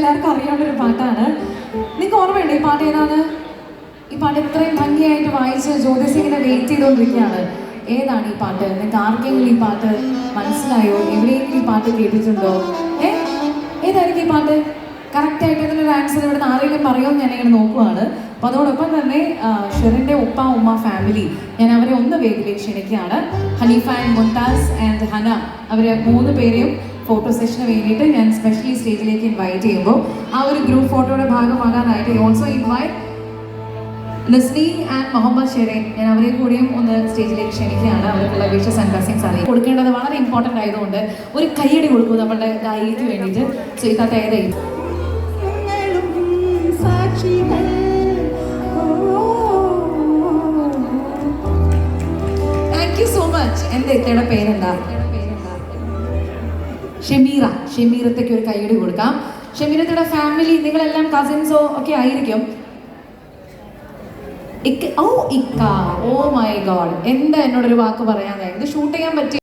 എല്ലാവർക്കും അറിയാവുന്ന ഒരു പാട്ടാണ്. നിങ്ങൾക്ക് ഓർമ്മയുണ്ട് ഈ പാട്ട് ഏതാണ്? ഈ പാട്ട് ഇത്രയും ഭംഗിയായിട്ട് വായിച്ച് ജ്യോതിസിങ്ങനെ വെയിറ്റ് ചെയ്തുകൊണ്ടിരിക്കുകയാണ്. ഏതാണ് ഈ പാട്ട്? നിങ്ങൾക്ക് ആർക്കെങ്കിലും ഈ പാട്ട് മനസ്സിലായോ? എവിടെയെങ്കിലും ഈ പാട്ട് കേട്ടിട്ടുണ്ടോ? ഏ? ഏതായിരിക്കും ഈ പാട്ട്? കറക്റ്റായിട്ട് ഇതിനൊരു ആൻസർ ഇവിടെ ആരെങ്കിലും പറയുമെന്ന് ഞാനിങ്ങനെ നോക്കുവാണ്. അപ്പം അതോടൊപ്പം തന്നെ ഷെറിന്റെ ഉപ്പ ഉമ്മ ഫാമിലി ഞാൻ അവരെ ഒന്ന് വേദിയിലേക്ക് ക്ഷണിക്കുകയാണ്. ഹനീഫ ആൻഡ് മുൻതാസ് ആൻഡ് ഹന അവരെ മൂന്ന് പേരെയും ഫോട്ടോ സെഷന് വേണ്ടിയിട്ട് ഞാൻ സ്പെഷ്യലി സ്റ്റേജിലേക്ക് ഇൻവൈറ്റ് ചെയ്യുമ്പോൾ ആ ഒരു ഗ്രൂപ്പ് ഫോട്ടോയുടെ ഭാഗമാകാനായിട്ട് also invite Nasni and Muhammad Shereen ഞാൻ അവരെ കൂടിയും ഒന്ന് സ്റ്റേജിലേക്ക് ക്ഷണിക്കുകയാണ്. അവർക്കുള്ള വിഷസ് ആൻഡ് ബ്ലസ്സിങ്സ് അറിയാം. കൊടുക്കേണ്ടത് വളരെ ഇമ്പോർട്ടന്റ് ആയതുകൊണ്ട് ഒരു കൈയടി കൊടുക്കും നമ്മളുടെ ഗായിക്ക് വേണ്ടിയിട്ട്. സോ ഇക്കാത്ത ഏതായി? എന്റെ സാക്ഷികൾ. സോ മച്ച് എന്റെ ഇത്തയുടെ പേരെന്താ? ഷെമീറ ഷെമീറത്തേക്ക് ഒരു കൈയടി കൊടുക്കാം. ഷെമീറത്തയുടെ ഫാമിലി നിങ്ങളെല്ലാം കസിൻസോ ഒക്കെ ആയിരിക്കും. ഇക്ക ഓ ഇക്ക. ഓ മൈ ഗോഡ് എന്താ എന്നോടൊരു വാക്ക് പറയാൻ ഷൂട്ട് ചെയ്യാൻ പറ്റിയ